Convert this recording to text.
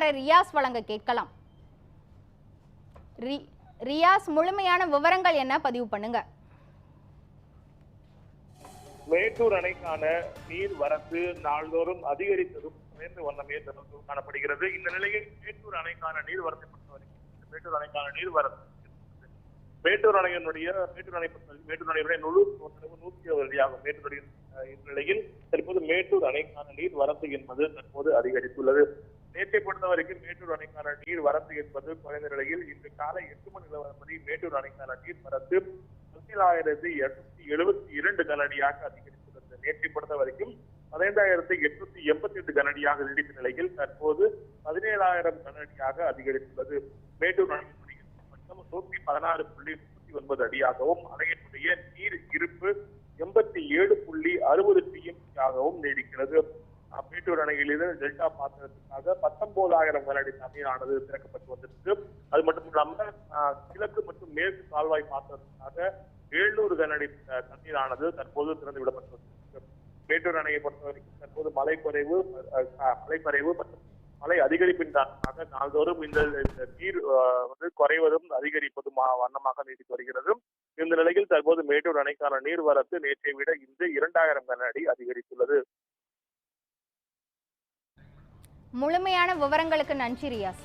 ரியாஸ் வழங்க கேட்கலாம். ரியாஸ் முழுமையான விவரங்கள் என்ன பதிவு பண்ணுங்க. மேட்டூர் அணைக்கான நீர் வரத்து நாள்தோறும் அதிகரித்ததும் குறைந்த வண்ணமே தொடர்ந்து காணப்படுகிறது. இந்த நிலையில் மேட்டூர் அணைக்கான நீர் வரத்தை பொறுத்தவரைக்கும் மேட்டூர் அணைக்கான நீர் வரத்து மேட்டூர் அணையினுடைய மேட்டூர் அணை மேட்டூர் அணையுடைய நூறு நூற்றி ஒரு அடியாகும் மேட்டூர் நிலையில் தற்போது மேட்டூர் அணைக்கான நீர் வரத்து என்பது தற்போது அதிகரித்துள்ளது. நேற்றை பொறுத்த வரைக்கும் மேட்டூர் அணைக்கான நீர் வரத்து என்பது குறைந்த நிலையில் இன்று காலை எட்டு மணி நிலவரப்படி மேட்டூர் அணைக்கான நீர் வரத்து பதினேழாயிரத்தி எட்நூத்தி எழுபத்தி இரண்டு கனடியாக அதிகரித்துள்ளது நேற்றை பொறுத்த வரைக்கும் பதினைந்தாயிரத்தி எட்நூத்தி எண்பத்தி எட்டு கனடியாக நீடித்த நிலையில் தற்போது பதினேழாயிரம் கனடியாக அதிகரித்துள்ளது. மேட்டூர் அணையினுடைய மொத்தம் நூத்தி பதினாறு புள்ளி முப்பத்தி ஒன்பது அடியாகவும் அணையினுடைய நீர் இருப்பு எண்பத்தி ஏழு புள்ளி அறுபது டிஎம்சியாகவும் நீடிக்கிறது. மேட்டூர் அணையிலிருந்து டெல்டா பாசனத்துக்காக பத்தொன்பதாயிரம் கனஅடி தண்ணீரானது திறக்கப்பட்டு வந்திருக்கு. அது மட்டும் இல்லாம கிழக்கு மற்றும் மேற்கு கால்வாய் பாசனத்துக்காக எழுநூறு கனஅடி தண்ணீரானது தற்போது திறந்து விடப்பட்டு வந்திருக்கு. மேட்டூர் அணையை பொறுத்தவரைக்கும் தற்போது மழை குறைவு மழை குறைவு மற்றும் மழை அதிகரிப்பின் காரணமாக நாள்தோறும் இந்த நீர் வந்து குறைவதும் அதிகரிப்பதும் வண்ணமாக நீடித்து வருகிறது. இந்த நிலையில் தற்போது மேட்டூர் அணைக்கான நீர்வரத்து நேற்றை விட இன்று இரண்டாயிரம் கன அடி அதிகரித்துள்ளது. முழுமையான விவரங்களுக்கு நன்றி ரியாஸ்.